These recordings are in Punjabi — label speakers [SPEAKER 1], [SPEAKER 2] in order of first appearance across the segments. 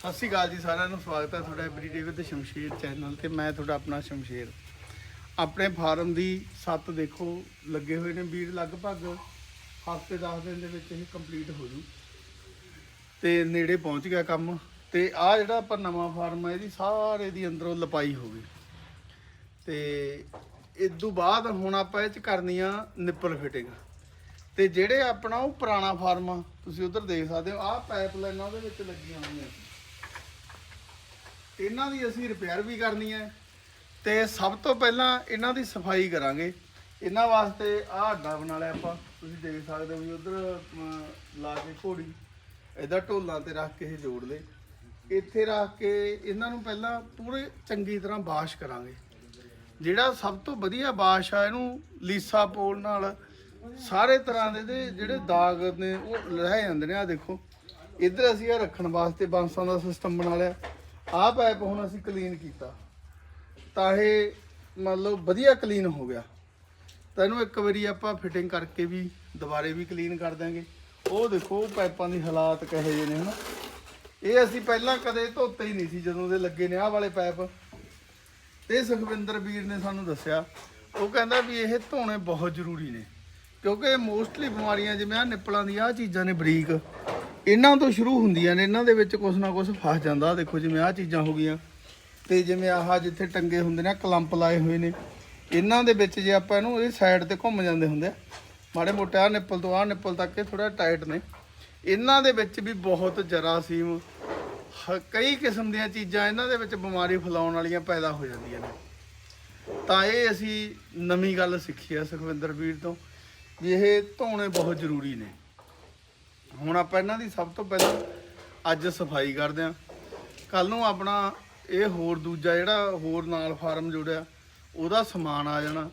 [SPEAKER 1] ਸਤਿ ਸ਼੍ਰੀ ਅਕਾਲ ਜੀ ਸਾਰਿਆਂ ਨੂੰ, ਸਵਾਗਤ ਹੈ ਤੁਹਾਡਾ ਐਵਰੀਡੇ ਵਿਦ ਸ਼ਮਸ਼ੀਰ ਚੈਨਲ ਤੇ। ਮੈਂ ਤੁਹਾਡਾ ਆਪਣਾ ਸ਼ਮਸ਼ੀਰ। ਆਪਣੇ ਫਾਰਮ ਦੀ ਸੱਤ ਦੇਖੋ, ਲੱਗੇ ਹੋਏ ਨੇ ਵੀਰ ਲਗਭਗ। ਹਫ਼ਤੇ 10 ਦਿਨ ਦੇ ਵਿੱਚ ਇਹ ਕੰਪਲੀਟ ਹੋ ਜੂ। ਤੇ ਨੇੜੇ ਪਹੁੰਚ ਗਿਆ ਕੰਮ। ਤੇ ਆ ਜਿਹੜਾ ਆਪਾਂ ਨਵਾਂ ਫਾਰਮ ਹੈ, ਇਹਦੀ ਸਾਰੇ ਦੀ ਅੰਦਰੋਂ ਲਪਾਈ ਹੋ ਗਈ। ਤੇ ਇਸ ਤੋਂ ਬਾਅਦ ਹੁਣ ਆਪਾਂ ਇਹ ਚ ਕਰਨੀ ਆ ਨਿੱਪਲ ਫਿਟਿੰਗ। ਤੇ ਜਿਹੜੇ ਆਪਣਾ ਉਹ ਪੁਰਾਣਾ ਫਾਰਮ ਆ, ਤੁਸੀਂ ਉਧਰ ਦੇਖ ਸਕਦੇ ਹੋ, ਆਹ ਪਾਈਪ ਲਾਈਨਾਂ ਉਹਦੇ ਵਿੱਚ ਲੱਗੀਆਂ ਹੋਈਆਂ। ਇਹਨਾਂ ਦੀ ਅਸੀਂ ਰਿਪੇਅਰ ਵੀ ਕਰਨੀ ਹੈ ਤੇ ਸਭ ਤੋਂ ਪਹਿਲਾਂ ਇਹਨਾਂ ਦੀ ਸਫ਼ਾਈ ਕਰਾਂਗੇ। ਇਹਨਾਂ ਵਾਸਤੇ ਆਹ ਅੱਡਾ ਬਣਾ ਲਿਆ ਆਪਾਂ। ਤੁਸੀਂ ਦੇਖ ਸਕਦੇ ਹੋ ਵੀ ਉਧਰ ਲਾ ਕੇ ਘੋੜੀ, ਇਹਦਾ ਢੋਲਾਂ ਤੇ ਰੱਖ ਕੇ ਇਹ ਜੋੜ ਲੇ ਇੱਥੇ ਰੱਖ ਕੇ ਇਹਨਾਂ ਨੂੰ ਪਹਿਲਾਂ ਪੂਰੇ ਚੰਗੀ ਤਰ੍ਹਾਂ ਵਾਸ਼ ਕਰਾਂਗੇ। ਜਿਹੜਾ ਸਭ ਤੋਂ ਵਧੀਆ ਵਾਸ਼ ਆ, ਇਹਨੂੰ ਲੀਸਾ ਪੋਲ ਨਾਲ ਸਾਰੇ ਤਰ੍ਹਾਂ ਦੇ ਦੇ ਜਿਹੜੇ ਦਾਗ ਨੇ, ਉਹ ਰਹਿ ਜਾਂਦੇ ਨੇ। ਆ ਦੇਖੋ, ਇੱਧਰ ਅਸੀਂ ਇਹ ਰੱਖਣ ਵਾਸਤੇ ਬਾਂਸਾਂ ਦਾ ਸਿਸਟਮ ਬਣਾ ਲਿਆ। ਆਹ ਪਾਈਪ ਹੁਣ ਅਸੀਂ ਕਲੀਨ ਕੀਤਾ। ਤਾਂ ਇਹ ਮਤਲਬ ਵਧੀਆ ਕਲੀਨ ਹੋ ਗਿਆ। ਤਾਂ ਇਹਨੂੰ ਇੱਕ ਵਾਰੀ ਆਪਾਂ ਫਿਟਿੰਗ ਕਰਕੇ ਵੀ ਦੁਬਾਰੇ ਵੀ ਕਲੀਨ ਕਰ ਦਾਂਗੇ ਉਹ ਦੇਖੋ ਉਹ ਪਾਈਪਾਂ ਦੀ ਹਾਲਾਤ ਕਹੇ ਜਿਹੇ ਨੇ, ਹਨਾ? ਇਹ ਅਸੀਂ ਪਹਿਲਾਂ ਕਦੇ ਧੋਤੇ ਹੀ ਨਹੀਂ ਸੀ, ਜਦੋਂ ਦੇ ਲੱਗੇ ਨੇ ਆਹ ਵਾਲੇ ਪਾਈਪ। ਤੇ ਸੁਖਵਿੰਦਰ ਵੀਰ ਨੇ ਸਾਨੂੰ ਦੱਸਿਆ, ਉਹ ਕਹਿੰਦਾ ਵੀ ਇਹ ਧੋਣੇ ਬਹੁਤ ਜ਼ਰੂਰੀ ਨੇ। ਕਿਉਂਕਿ ਮੋਸਟਲੀ ਬਿਮਾਰੀਆਂ ਜਿਵੇਂ ਆ ਨਿੱਪਲਾਂ ਦੀ ਆ ਚੀਜ਼ਾਂ ਨੇ ਬਰੀਕ। ਇਹਨਾਂ ਤੋਂ ਸ਼ੁਰੂ ਹੁੰਦੀਆਂ ਨੇ, ਇਹਨਾਂ ਦੇ ਵਿੱਚ ਕੁਛ ਨਾ ਕੁਛ ਫਸ ਜਾਂਦਾ। ਦੇਖੋ ਜਿਵੇਂ ਆਹ ਚੀਜ਼ਾਂ ਹੋ ਗਈਆਂ। ਤੇ ਜਿਵੇਂ ਆਹ ਜਿੱਥੇ ਟੰਗੇ ਹੁੰਦੇ ਨੇ, ਕਲੰਪ ਲਾਏ ਹੋਏ ਨੇ। ਇਹਨਾਂ ਦੇ ਵਿੱਚ ਜੇ ਆਪਾਂ ਇਹਨੂੰ ਇਹ ਸਾਈਡ ਤੇ ਘੁੰਮ ਜਾਂਦੇ ਹੁੰਦੇ ਆ। ਮਾੜੇ ਮੋਟੇ ਆ ਨਿੱਪਲ ਤੋਂ ਆ ਨਿੱਪਲ ਤੱਕ ਇਹ ਥੋੜਾ ਟਾਈਟ ਨੇ। ਇਹਨਾਂ ਦੇ ਵਿੱਚ ਵੀ ਬਹੁਤ ਜਰਾਸੀਮ, ਹ- ਕਈ ਕਿਸਮ ਦੀਆਂ ਚੀਜ਼ਾਂ ਇਹਨਾਂ ਦੇ ਵਿੱਚ ਬਿਮਾਰੀ ਫੈਲਾਉਣ ਵਾਲੀਆਂ ਪੈਦਾ ਹੋ ਜਾਂਦੀਆਂ ਨੇ। ਤਾਂ ਇਹ ਅਸੀਂ ਨਵੀਂ ਗੱਲ ਸਿੱਖੀ ਆ ਸੁਖਵਿੰਦਰ ਵੀਰ ਤੋਂ, ਵੀ ਇਹ ਧੋਣੇ ਬਹੁਤ ਜ਼ਰੂਰੀ ਨੇ। ਹੁਣ ਆਪਾਂ ਇਹਨਾਂ ਦੀ ਸਭ ਤੋਂ ਪਹਿਲਾਂ ਅੱਜ ਸਫ਼ਾਈ ਕਰਦੇ ਆਂ ਕੱਲ ਨੂੰ ਆਪਣਾ ਇਹ ਹੋਰ ਦੂਜਾ ਜਿਹੜਾ ਹੋਰ ਨਾਲ ਫਾਰਮ ਜੁੜਿਆ, ਉਹਦਾ ਸਮਾਨ ਆ ਜਾਣਾ।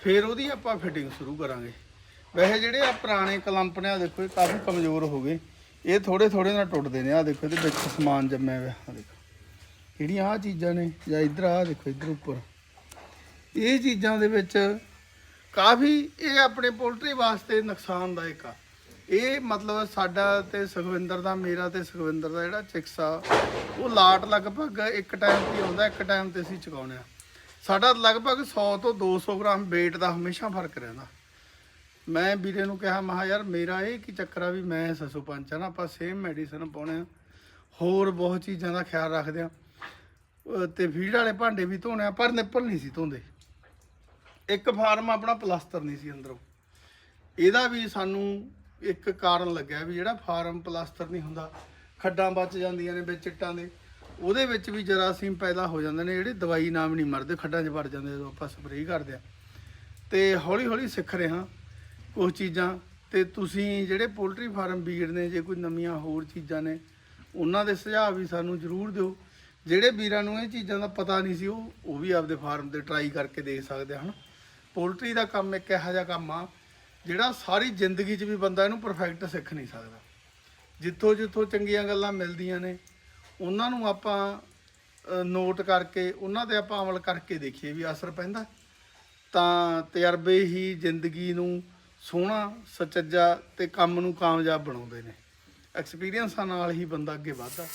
[SPEAKER 1] ਫਿਰ ਉਹਦੀ ਆਪਾਂ ਫਿਟਿੰਗ ਸ਼ੁਰੂ ਕਰਾਂਗੇ। ਵੈਸੇ ਜਿਹੜੇ ਆ ਪੁਰਾਣੇ ਕਲੰਪ ਨੇ ਆ ਦੇਖੋ ਇਹ ਕਾਫੀ ਕਮਜ਼ੋਰ ਹੋ ਗਏ। ਇਹ ਥੋੜੇ ਥੋੜੇ ਨਾਲ ਟੁੱਟਦੇ ਨੇ ਆ ਦੇਖੋ ਇਹਦੇ ਵਿੱਚ ਸਮਾਨ ਜੰਮਿਆ ਹੋਇਆ ਆ ਦੇਖੋ। ਜਿਹੜੀਆਂ ਆ ਚੀਜ਼ਾਂ ਨੇ, ਜਾਂ ਇੱਧਰ ਆ ਦੇਖੋ, ਇੱਧਰ ਉੱਪਰ। ਇਹ ਚੀਜ਼ਾਂ ਦੇ ਵਿੱਚ ਕਾਫੀ, ਇਹ ਆਪਣੇ ਪੋਲਟਰੀ ਵਾਸਤੇ ਨੁਕਸਾਨਦਾਇਕ ਆ। ਇਹ ਮਤਲਬ ਸਾਡਾ ਤੇ ਸੁਖਵਿੰਦਰ ਦਾ, ਮੇਰਾ ਤੇ ਸੁਖਵਿੰਦਰ ਦਾ ਜਿਹੜਾ ਚਿਕਸ ਆ ਉਹ ਲਾਟ ਲਗਭਗ ਇੱਕ ਟਾਈਮ ਤੇ ਆਉਂਦਾ, ਇੱਕ ਟਾਈਮ ਤੇ ਅਸੀਂ ਚੁਕਾਉਂਦੇ ਆ ਸਾਡਾ ਲਗਭਗ 100 ਤੋਂ 200 ਗ੍ਰਾਮ weight ਦਾ ਹਮੇਸ਼ਾ ਫ਼ਰਕ ਰਹਿੰਦਾ। ਮੈਂ ਵੀਰੇ ਨੂੰ ਕਿਹਾ ਮਹਾ ਯਾਰ, ਮੇਰਾ ਇਹ ਕੀ ਚੱਕਰ ਆ ਵੀ ਮੈਂ ਸਸੂ ਪੰਚ ਆ ਨਾ ਆਪਾਂ ਸੇਮ ਮੈਡੀਸਨ ਪਾਉਣੇ ਆ। ਹੋਰ ਬਹੁਤ ਚੀਜ਼ਾਂ ਦਾ ਖਿਆਲ ਰੱਖਦੇ ਆ ਅਹ ਤੇ ਫੀਡ ਵਾਲੇ ਭਾਂਡੇ ਵੀ ਧੋਣੇ ਆ, ਪਰ ਨਿੱਪਲ ਨਹੀਂ ਸੀ ਧੋਂਦੇ। ਇੱਕ ਫਾਰਮ ਆਪਣਾ ਪਲਾਸਟਰ ਨਹੀਂ ਸੀ ਅੰਦਰੋਂ। ਇਹਦਾ ਵੀ ਸਾਨੂੰ ਇੱਕ ਕਾਰਨ ਲੱਗਿਆ ਵੀ ਜਿਹੜਾ ਫਾਰਮ ਪਲਾਸਟਰ ਨਹੀਂ ਹੁੰਦਾ, ਖੱਡਾਂ ਬਚ ਜਾਂਦੀਆਂ ਨੇ ਵਿੱਚ ਚਿੱਟਾਂ ਦੇ, ਉਹਦੇ ਵਿੱਚ ਵੀ ਜਰਾਸੀਮ ਪੈਦਾ ਹੋ ਜਾਂਦੇ ਨੇ, ਜਿਹੜੇ ਦਵਾਈ ਨਾਮ ਨਹੀਂ ਮਰਦੇ, ਖੱਡਾਂ 'ਚ ਵੜ ਜਾਂਦੇ ਜਦੋਂ ਆਪਾਂ ਸਪਰੇਅ ਕਰਦੇ ਆ ਤੇ ਹੌਲੀ ਹੌਲੀ ਸਿੱਖ ਰਹੇ ਹਾਂ ਕੁਝ ਚੀਜ਼ਾਂ, ਤੇ ਤੁਸੀਂ ਜਿਹੜੇ ਪੋਲਟਰੀ ਫਾਰਮ ਵੀਰ ਨੇ, ਜੇ ਕੋਈ ਨਵੀਆਂ ਹੋਰ ਚੀਜ਼ਾਂ ਨੇ, ਉਹਨਾਂ ਦੇ ਸੁਝਾਅ ਵੀ ਸਾਨੂੰ ਜ਼ਰੂਰ ਦਿਓ। ਜਿਹੜੇ ਵੀਰਾਂ ਨੂੰ ਇਹ ਚੀਜ਼ਾਂ ਦਾ ਪਤਾ ਨਹੀਂ ਸੀ, ਉਹ ਉਹ ਵੀ ਆਪਦੇ ਫਾਰਮ ਤੇ ਟਰਾਈ ਕਰਕੇ ਦੇਖ ਸਕਦੇ ਹਨ। ਪੋਲਟਰੀ ਦਾ ਕੰਮ ਇੱਕ ਇਹੋ ਜਿਹਾ ਕੰਮ ਆ ਜਿਹੜਾ ਸਾਰੀ ਜ਼ਿੰਦਗੀ 'ਚ ਵੀ ਬੰਦਾ ਇਹਨੂੰ ਪਰਫੈਕਟ ਸਿੱਖ ਨਹੀਂ ਸਕਦਾ। ਜਿੱਥੋਂ ਜਿੱਥੋਂ ਚੰਗੀਆਂ ਗੱਲਾਂ ਮਿਲਦੀਆਂ ਨੇ, ਉਹਨਾਂ ਨੂੰ ਆਪਾਂ ਨੋਟ ਕਰਕੇ, ਉਹਨਾਂ ਤੇ ਆਪਾਂ ਅਮਲ ਕਰਕੇ ਦੇਖੀਏ ਵੀ ਅਸਰ ਪੈਂਦਾ। ਤਾਂ ਤਜਰਬੇ ਹੀ ਜ਼ਿੰਦਗੀ ਨੂੰ ਸੋਹਣਾ, ਸੁਚੱਜਾ ਤੇ ਕੰਮ ਨੂੰ ਕਾਮਯਾਬ ਬਣਾਉਂਦੇ ਨੇ। ਐਕਸਪੀਰੀਅੰਸਾਂ ਨਾਲ ਹੀ ਬੰਦਾ ਅੱਗੇ ਵੱਧਦਾ।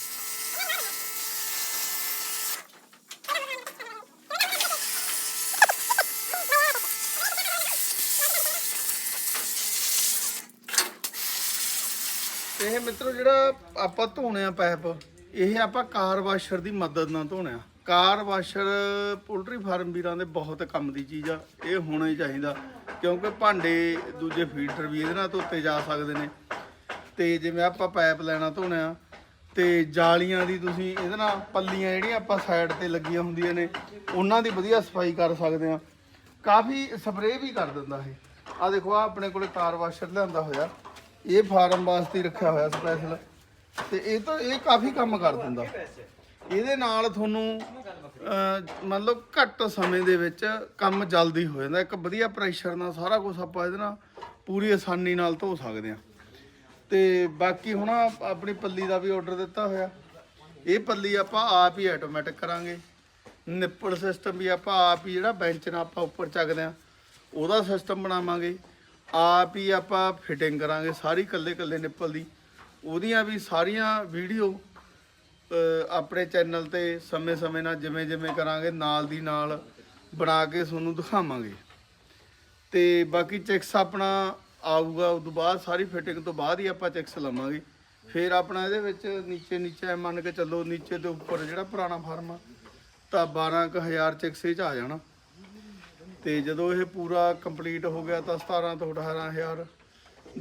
[SPEAKER 1] ਇਹ ਮਿੱਤਰੋ ਜਿਹੜਾ ਆਪਾਂ ਧੋਣੇ ਆ ਪਾਈਪ ਇਹ ਆਪਾਂ ਕਾਰ ਵਾਸ਼ਰ ਦੀ ਮਦਦ ਨਾਲ ਧੋਣੇ ਆ ਕਾਰ ਵਾਸ਼ਰ ਪੋਲਟਰੀ ਫਾਰਮ ਵੀਰਾਂ ਦੇ ਬਹੁਤ ਕੰਮ ਦੀ ਚੀਜ਼ ਆ, ਇਹ ਹੋਣਾ ਹੀ ਚਾਹੀਦਾ, ਕਿਉਂਕਿ ਭਾਂਡੇ ਦੂਜੇ ਫੀਲਟਰ ਵੀ ਇਹਦੇ ਨਾਲ ਧੋਤੇ ਜਾ ਸਕਦੇ ਨੇ। ਤੇ ਜਿਵੇਂ ਆਪਾਂ ਪਾਈਪ ਲੈਣਾ ਧੋਣੇ ਆ ਤੇ ਜਾਲੀਆਂ ਦੀ ਤੁਸੀਂ ਇਹਦੇ ਨਾਲ ਪੱਲੀਆਂ ਜਿਹੜੀਆਂ ਆਪਾਂ ਸਾਈਡ ਤੇ ਲੱਗੀਆਂ ਹੁੰਦੀਆਂ ਨੇ, ਉਹਨਾਂ ਦੀ ਵਧੀਆ ਸਫ਼ਾਈ ਕਰ ਸਕਦੇ ਆ। ਕਾਫੀ ਸਪਰੇਅ ਵੀ ਕਰ ਦਿੰਦਾ ਇਹ। ਆ ਦੇਖੋ ਆ ਆਪਣੇ ਕੋਲੇ ਕਾਰ ਵਾਸ਼ਰ ਲਿਆਂਦਾ ਹੋਇਆ। ਇਹ ਫਾਰਮ ਵਾਸਤੇ ਹੀ ਰੱਖਿਆ ਹੋਇਆ ਸਪੈਸ਼ਲ ਤੇ ਇਹ ਤਾਂ ਇਹ ਕਾਫੀ ਕੰਮ ਕਰ ਦਿੰਦਾ। ਇਹਦੇ ਨਾਲ ਤੁਹਾਨੂੰ ਮਤਲਬ ਘੱਟ ਸਮੇਂ ਦੇ ਵਿੱਚ ਕੰਮ ਜਲਦੀ ਹੋ ਜਾਂਦਾ। ਇੱਕ ਵਧੀਆ ਪ੍ਰੈਸ਼ਰ ਨਾਲ ਸਾਰਾ ਕੁਝ ਆਪਾਂ ਇਹਦੇ ਨਾਲ ਪੂਰੀ ਆਸਾਨੀ ਨਾਲ ਧੋ ਸਕਦੇ ਹਾਂ। ਤੇ ਬਾਕੀ ਹੁਣ ਆਪਣੀ ਪੱਲੀ ਦਾ ਵੀ ਆਰਡਰ ਦਿੱਤਾ ਹੋਇਆ। ਇਹ ਪੱਲੀ ਆਪਾਂ ਆਪ ਹੀ ਆਟੋਮੈਟਿਕ ਕਰਾਂਗੇ। ਨਿੱਪਲ ਸਿਸਟਮ ਵੀ ਆਪਾਂ ਆਪ ਹੀ ਜਿਹੜਾ ਬੈਂਚ ਨਾਲ ਆਪਾਂ ਉੱਪਰ ਚੱਕਦੇ ਆ ਉਹਦਾ ਸਿਸਟਮ ਬਣਾਵਾਂਗੇ। ਆਪ ਹੀ ਆਪਾਂ ਫਿਟਿੰਗ ਕਰਾਂਗੇ, ਸਾਰੀ ਕੱਲੇ ਕੱਲੇ ਨਿੱਪਲ ਦੀ। ਉਹਦੀਆਂ ਵੀ ਸਾਰੀਆਂ ਵੀਡੀਓ ਆਪਣੇ ਚੈਨਲ ਤੇ ਸਮੇਂ-ਸਮੇਂ ਨਾਲ, ਜਿਵੇਂ-ਜਿਵੇਂ ਕਰਾਂਗੇ, ਨਾਲ ਦੀ ਨਾਲ ਬਣਾ ਕੇ ਤੁਹਾਨੂੰ ਦਿਖਾਵਾਂਗੇ। ਤੇ ਬਾਕੀ ਚੈਕਸ ਆਪਣਾ ਆਊਗਾ ਉਸ ਤੋਂ ਬਾਅਦ ਸਾਰੀ ਫਿਟਿੰਗ ਤੋਂ ਬਾਅਦ ਹੀ ਆਪਾਂ ਚੈਕਸ ਲਵਾਂਗੇ। ਫਿਰ ਆਪਣਾ ਇਹਦੇ ਵਿੱਚ ਨੀਚੇ ਨੀਚੇ ਮੰਨ ਕੇ ਚੱਲੋ, ਨੀਚੇ ਦੇ ਉੱਪਰ ਜਿਹੜਾ ਪੁਰਾਣਾ ਫਾਰਮ ਆ, ਤਾਂ 12000 ਚੈਕਸ ਇਹ ਚ ਆ ਜਾਣਾ। ਤੇ ਜਦੋਂ ਇਹ ਪੂਰਾ ਕੰਪਲੀਟ ਹੋ ਗਿਆ ਤਾਂ 17 ਤੋਂ 18000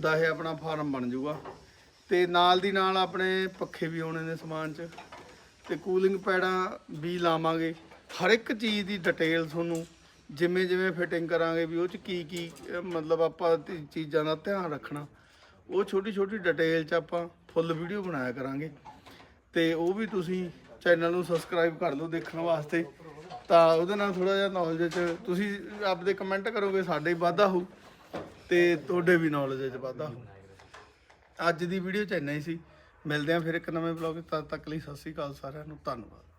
[SPEAKER 1] ਦਾ ਇਹ ਆਪਣਾ ਫਾਰਮ ਬਣ ਜਾਊਗਾ। ਤੇ ਨਾਲ ਦੀ ਨਾਲ ਆਪਣੇ ਪੱਖੇ ਵੀ ਆਉਣੇ ਨੇ ਸਮਾਨ 'ਚ। ਤੇ ਕੂਲਿੰਗ ਪੈਡਾਂ ਵੀ ਲਾਵਾਂਗੇ। ਹਰ ਇੱਕ ਚੀਜ਼ ਦੀ ਡਿਟੇਲ ਤੁਹਾਨੂੰ ਜਿਵੇਂ ਜਿਵੇਂ ਫਿਟਿੰਗ ਕਰਾਂਗੇ ਵੀ ਉਹ 'ਚ ਕੀ ਕੀ ਮਤਲਬ ਆਪਾਂ ਤੇ ਚੀਜ਼ਾਂ ਦਾ ਧਿਆਨ ਰੱਖਣਾ। ਉਹ ਛੋਟੀ ਛੋਟੀ ਡਿਟੇਲ 'ਚ ਆਪਾਂ ਫੁੱਲ ਵੀਡੀਓ ਬਣਾਇਆ ਕਰਾਂਗੇ। ਤੇ ਉਹ ਵੀ ਤੁਸੀਂ ਚੈਨਲ ਨੂੰ ਸਬਸਕ੍ਰਾਈਬ ਕਰ ਲਓ ਦੇਖਣ ਵਾਸਤੇ। ਤਾਂ ਉਹਦੇ ਨਾਲ ਥੋੜਾ ਜਿਹਾ ਨੌਲੇਜ 'ਚ ਤੁਸੀਂ ਆਪਦੇ ਕਮੈਂਟ ਕਰੋਗੇ, ਸਾਡੇ ਹੀ ਵਾਧਾ ਹੋਊ, ਤੇ ਤੁਹਾਡੇ ਵੀ ਨੌਲੇਜ 'ਚ ਵਾਧਾ ਹੋਊ। ਅੱਜ ਦੀ ਵੀਡੀਓ ਚ ਇੰਨਾ ਹੀ ਸੀ। ਮਿਲਦੇ ਆਂ ਫਿਰ ਇੱਕ ਨਵੇਂ ਵਲੌਗ ਤਦ ਤੱਕ ਲਈ ਸਤਿ ਸ਼੍ਰੀ ਅਕਾਲ ਸਾਰਿਆਂ ਨੂੰ, ਧੰਨਵਾਦ।